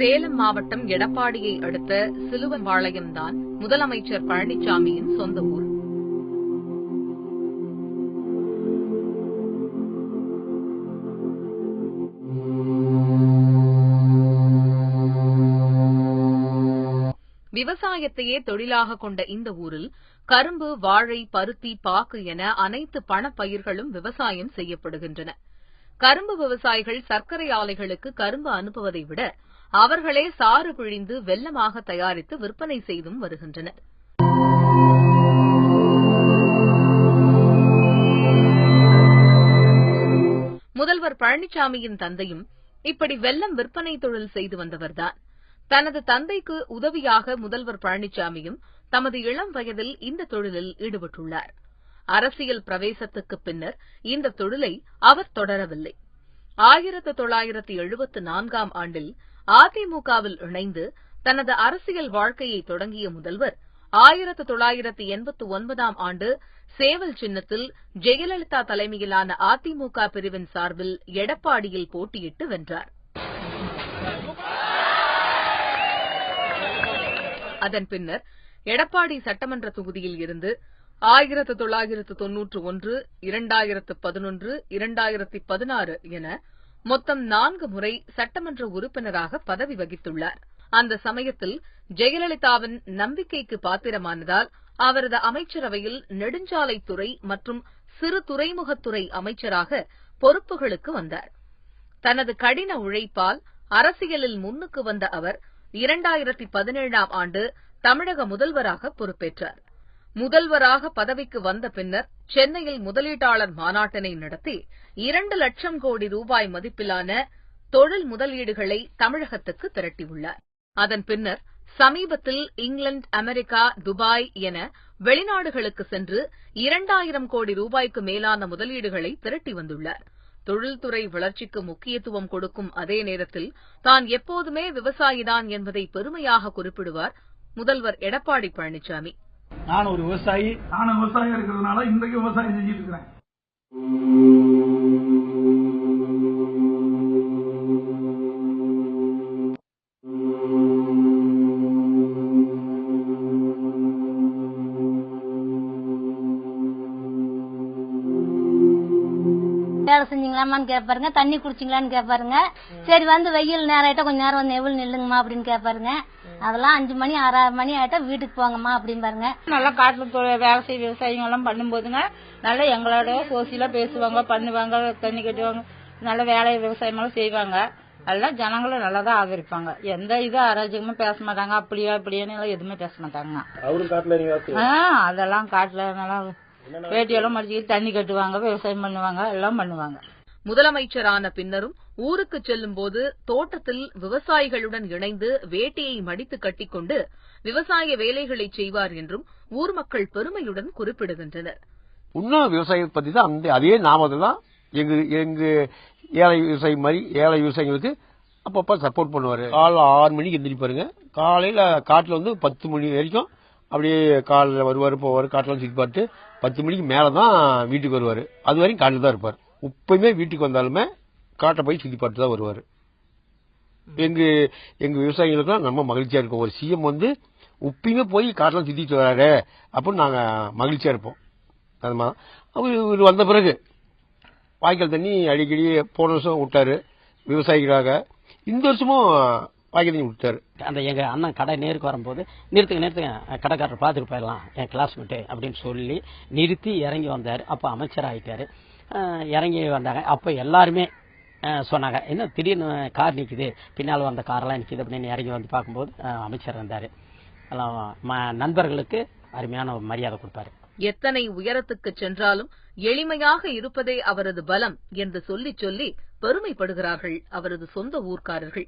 சேலம் மாவட்டம் எடப்பாடியை அடுத்த சிலுவம்பாளையம்தான் முதலமைச்சர் பழனிசாமியின் சொந்த ஊர். விவசாயத்தையே தொழிலாக கொண்ட இந்த ஊரில் கரும்பு வாழை பருத்தி பாக்கு என அனைத்து பணப்பயிர்களும் விவசாயம் செய்யப்படுகின்றன. கரும்பு விவசாயிகள் சர்க்கரை ஆலைகளுக்கு கரும்பு அனுப்புவதை விட அவர்களே சாறு பிழிந்து வெள்ளமாக தயாரித்து விற்பனை செய்தும் வருகின்றனர். முதல்வர் பழனிசாமியின் தந்தையும் இப்படி வெள்ளம் விற்பனை தொழில் செய்து வந்தவர்தான். தனது தந்தைக்கு உதவியாக முதல்வர் பழனிசாமியும் தமது இளம் வயதில் இந்த தொழிலில் ஈடுபட்டுள்ளார். அரசியல் பிரவேசத்துக்கு பின்னர் இந்த தொழிலை அவர் தொடரவில்லை. ஆயிரத்து தொள்ளாயிரத்து எழுபத்து நான்காம் ஆண்டில் அதிமுகவில் இணைந்து தனது அரசியல் வாழ்க்கையை தொடங்கிய முதல்வர் ஆயிரத்து தொள்ளாயிரத்து எண்பத்து ஒன்பதாம் ஆண்டு சேவல் சின்னத்தில் ஜெயலலிதா தலைமையிலான அதிமுக பிரிவின் சார்பில் எடப்பாடியில் போட்டியிட்டு வென்றார். அதன் பின்னர் எடப்பாடி சட்டமன்ற தொகுதியில் இருந்து ஆயிரத்து தொள்ளாயிரத்து தொன்னூற்று ஒன்று இரண்டாயிரத்து பதினொன்று இரண்டாயிரத்து பதினாறு என மொத்தம் நான்கு முறை சட்டமன்ற உறுப்பினராக பதவி வகித்துள்ளார். அந்த சமயத்தில் ஜெயலலிதாவின் நம்பிக்கைக்கு பாத்திரமானதால் அவரது அமைச்சரவையில் நெடுஞ்சாலைத்துறை மற்றும் சிறு துறைமுகத்துறை அமைச்சராக பொறுப்புகளுக்கு வந்தார். தனது கடின உழைப்பால் அரசியலில் முன்னுக்கு வந்த அவர் இரண்டாயிரத்தி பதினேழாம் ஆண்டு தமிழக முதல்வராக பொறுப்பேற்றார். முதல்வராக பதவிக்கு வந்த பின்னர் சென்னையில் முதலீட்டாளர் மாநாட்டினை நடத்தி இரண்டு லட்சம் கோடி ரூபாய் மதிப்பிலான தொழில் முதலீடுகளை தமிழகத்துக்கு திரட்டியுள்ளார். அதன் பின்னர் சமீபத்தில் இங்கிலாந்து அமெரிக்கா துபாய் என வெளிநாடுகளுக்கு சென்று இரண்டாயிரம் கோடி ரூபாய்க்கு மேலான முதலீடுகளை திரட்டி வந்துள்ளார். தொழில்துறை வளர்ச்சிக்கு முக்கியத்துவம் கொடுக்கும் அதே நேரத்தில் தான் எப்போதுமே விவசாயிதான் என்பதை பெருமையாக குறிப்பிடுவார் முதல்வர் எடப்பாடி பழனிசாமி. நான் ஒரு விவசாயி. நானும் விவசாயம் இருக்கிறதுனால இன்றைக்கு விவசாயம் செஞ்சுட்டு இருக்கிறேன். வேலை செஞ்சீங்களாமான்னு கேட்பாருங்க தண்ணி குடிச்சிங்களான்னு கேட்பாருங்க. சரி வந்து வெயில் நேரம் ஆயிட்டா கொஞ்ச நேரம் வந்து எவ்வளவு நில்லுங்கம்மா அப்படின்னு கேட்பாருங்க. அதெல்லாம் அஞ்சு மணி ஆறு மணி ஆயிட்டா வீட்டுக்கு போங்கம்மா அப்படிம்பாருங்க நல்லா காட்டுல வேலை செய்ய விவசாயிங்க எல்லாம் பண்ணும்போதுங்க நல்லா எங்களோட சோசியலா பேசுவாங்க பண்ணுவாங்க தண்ணி கட்டுவாங்க. நல்ல வேலை விவசாயம் எல்லாம் செய்வாங்க. எல்லாம் ஜனங்களும் நல்லா தான் ஆதரிப்பாங்க. எந்த இதுவும் அராஜகமும் பேச மாட்டாங்க. அப்படியா இப்படியான்னு எல்லாம் எதுவுமே பேச மாட்டாங்க. அவரும் காட்டுல நீங்க வேலை செய்வீங்க. ஆ, அதெல்லாம் காட்டுல நல்லா வேட்டியெல்லாம் மடிச்சுக்கிட்டு தண்ணி கட்டுவாங்க விவசாயம் பண்ணுவாங்க எல்லாம் பண்ணுவாங்க. முதலமைச்சரான பின்னரும் ஊருக்கு செல்லும் போது தோட்டத்தில் விவசாயிகளுடன் இணைந்து வேட்டியை மடித்து கட்டிக்கொண்டு விவசாய வேலைகளை செய்வார் என்றும் ஊர் மக்கள் பெருமையுடன் குறிப்பிடுகின்றனர். இன்னும் விவசாயம் பத்தி தான் அந்த அதே ஞாபகத்தில் தான் எங்க எங்க ஏழை விவசாயி மாதிரி ஏழை விவசாயிகளுக்கு அப்பப்ப சப்போர்ட் பண்ணுவாரு. காலைல ஆறு மணிக்கு எந்திரிப்பாருங்க. காலையில காட்டுல வந்து பத்து மணி வரைக்கும் அப்படியே காலையில் வருவார் போவார் காட்டெல்லாம் சுற்றி பார்த்து பத்து மணிக்கு மேலே தான் வீட்டுக்கு வருவார். அது வரைக்கும் காட்டில் தான் இருப்பார். எப்பயுமே வீட்டுக்கு வந்தாலுமே காட்டை போய் சுத்தி பார்த்து தான் வருவாரு எங்க எங்க விவசாயிகளுக்குலாம் ரொம்ப மகிழ்ச்சியா இருக்கும். ஒரு சிஎம் வந்து உப்பயுமே போய் காட்டெல்லாம் சுத்திட்டு வராரு அப்படின்னு நாங்க மகிழ்ச்சியா இருப்போம். அது மாதிரி அவர் இவர் வந்த பிறகு வாய்க்கால் தண்ணி அடிக்கடி போன வருஷம் விட்டாரு விவசாயிகளாக. இந்த வருஷமும் வாய்க்கால் தண்ணி விட்டாரு. அந்த எங்க அண்ணன் கடை நேருக்கு வரும்போது நிறுத்துங்க நிறுத்துங்க கடைக்காரர் பார்த்துட்டு போயிடலாம் என் கிளாஸ்மேட்டு அப்படின்னு சொல்லி நிறுத்தி இறங்கி வந்தார். அப்போ அமைச்சர் ஆயிட்டாரு அஹ் இறங்கி வந்தாங்க. அப்போ எல்லாருமே சொன்னாங்க என்ன திடீர்னு கார் நிற்கிது பின்னால் வந்த காரெல்லாம் நிற்கிது அப்படின்னு இறங்கி வந்து பார்க்கும்போது அமைச்சர் இருந்தார். எல்லாம் ம- நண்பர்களுக்கு அருமையான ஒரு மரியாதை கொடுப்பாரு. எத்தனை உயரத்துக்கு சென்றாலும் எளிமையாக இருப்பதே அவரது பலம் என்று சொல்லி சொல்லி பெருமைப்படுகிறார்கள் அவரது சொந்த ஊர்க்காரர்கள்.